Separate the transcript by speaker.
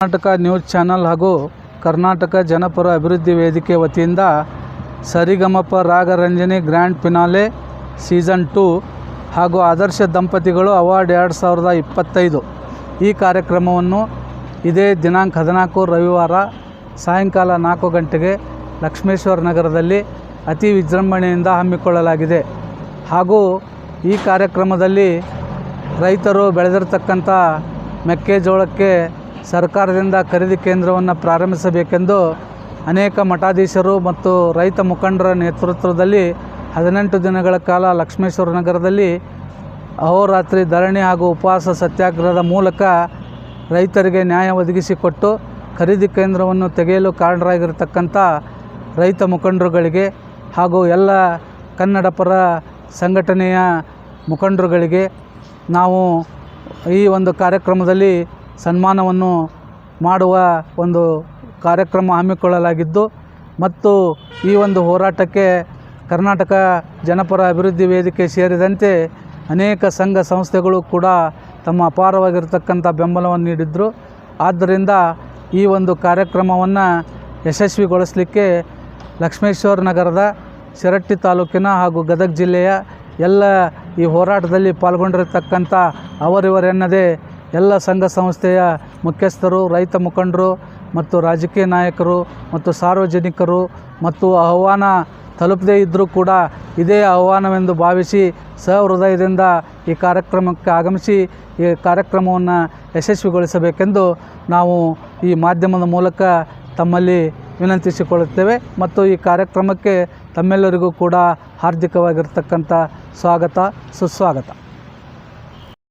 Speaker 1: Karnataka news channel ಹಾಗೂ ಕರ್ನಾಟಕ ಜನಪರ ಅಭಿವೃದ್ಧಿ ವೇದಿಕೆ ವತಿಯಿಂದ Sarigamapa Ragaranjani grand finale season two ಹಾಗೂ ಆದರ್ಶ ದಂಪತಿಗಳು ಅವಾರ್ಡ್ ಎರಡು ಸಾವಿರದ ಇಪ್ಪತ್ತೈದು. ಈ ಕಾರ್ಯಕ್ರಮವನ್ನು ಇದೇ ದಿನಾಂಕ ಹದಿನಾಲ್ಕು ರವಿವಾರ ಸಾಯಂಕಾಲ ನಾಲ್ಕು ಗಂಟೆಗೆ ಲಕ್ಷ್ಮೇಶ್ವರ ನಗರದಲ್ಲಿ ಅತಿ ವಿಜೃಂಭಣೆಯಿಂದ ಹಮ್ಮಿಕೊಳ್ಳಲಾಗಿದೆ. ಹಾಗೂ ಈ ಕಾರ್ಯಕ್ರಮದಲ್ಲಿ ರೈತರು ಬೆಳೆದಿರ್ತಕ್ಕಂಥ ಮೆಕ್ಕೆಜೋಳಕ್ಕೆ ಸರ್ಕಾರದಿಂದ ಖರೀದಿ ಕೇಂದ್ರವನ್ನು ಪ್ರಾರಂಭಿಸಬೇಕೆಂದು ಅನೇಕ ಮಠಾಧೀಶರು ಮತ್ತು ರೈತ ಮುಖಂಡರ ನೇತೃತ್ವದಲ್ಲಿ ಹದಿನೆಂಟು ದಿನಗಳ ಕಾಲ ಲಕ್ಷ್ಮೇಶ್ವರ ನಗರದಲ್ಲಿ ಅಹೋರಾತ್ರಿ ಧರಣಿ ಹಾಗೂ ಉಪವಾಸ ಸತ್ಯಾಗ್ರಹದ ಮೂಲಕ ರೈತರಿಗೆ ನ್ಯಾಯ ಒದಗಿಸಿಕೊಟ್ಟು ಖರೀದಿ ಕೇಂದ್ರವನ್ನು ತೆಗೆಯಲು ಕಾರಣರಾಗಿರತಕ್ಕಂಥ ರೈತ ಮುಖಂಡರುಗಳಿಗೆ ಹಾಗೂ ಎಲ್ಲ ಕನ್ನಡ ಪರ ಸಂಘಟನೆಯ ಮುಖಂಡರುಗಳಿಗೆ ನಾವು ಈ ಒಂದು ಕಾರ್ಯಕ್ರಮದಲ್ಲಿ ಸನ್ಮಾನವನ್ನು ಮಾಡುವ ಒಂದು ಕಾರ್ಯಕ್ರಮ ಹಮ್ಮಿಕೊಳ್ಳಲಾಗಿದ್ದು ಮತ್ತು ಈ ಒಂದು ಹೋರಾಟಕ್ಕೆ ಕರ್ನಾಟಕ ಜನಪರ ಅಭಿವೃದ್ಧಿ ವೇದಿಕೆ ಸೇರಿದಂತೆ ಅನೇಕ ಸಂಘ ಸಂಸ್ಥೆಗಳು ಕೂಡ ತಮ್ಮ ಅಪಾರವಾಗಿರ್ತಕ್ಕಂಥ ಬೆಂಬಲವನ್ನು ನೀಡಿದ್ರು. ಆದ್ದರಿಂದ ಈ ಒಂದು ಕಾರ್ಯಕ್ರಮವನ್ನು ಯಶಸ್ವಿಗೊಳಿಸಲಿಕ್ಕೆ ಲಕ್ಷ್ಮೇಶ್ವರ ನಗರದ ಶಿರಟ್ಟಿ ತಾಲೂಕಿನ ಹಾಗೂ ಗದಗ ಜಿಲ್ಲೆಯ ಎಲ್ಲ ಈ ಹೋರಾಟದಲ್ಲಿ ಪಾಲ್ಗೊಂಡಿರತಕ್ಕಂಥ ಅವರಿವರೆನ್ನದೇ ಎಲ್ಲ ಸಂಘ ಸಂಸ್ಥೆಯ ಮುಖ್ಯಸ್ಥರು, ರೈತ ಮುಖಂಡರು ಮತ್ತು ರಾಜಕೀಯ ನಾಯಕರು ಮತ್ತು ಸಾರ್ವಜನಿಕರು ಮತ್ತು ಆಹ್ವಾನ ತಲುಪದೇ ಇದ್ದರೂ ಕೂಡ ಇದೇ ಆಹ್ವಾನವೆಂದು ಭಾವಿಸಿ ಸಹೃದಯದಿಂದ ಈ ಕಾರ್ಯಕ್ರಮಕ್ಕೆ ಆಗಮಿಸಿ ಈ ಕಾರ್ಯಕ್ರಮವನ್ನು ಯಶಸ್ವಿಗೊಳಿಸಬೇಕೆಂದು ನಾವು ಈ ಮಾಧ್ಯಮದ ಮೂಲಕ ತಮ್ಮಲ್ಲಿ ವಿನಂತಿಸಿಕೊಳ್ಳುತ್ತೇವೆ ಮತ್ತು ಈ ಕಾರ್ಯಕ್ರಮಕ್ಕೆ ತಮ್ಮೆಲ್ಲರಿಗೂ ಕೂಡ ಹಾರ್ದಿಕವಾಗಿರ್ತಕ್ಕಂಥ ಸ್ವಾಗತ, ಸುಸ್ವಾಗತ.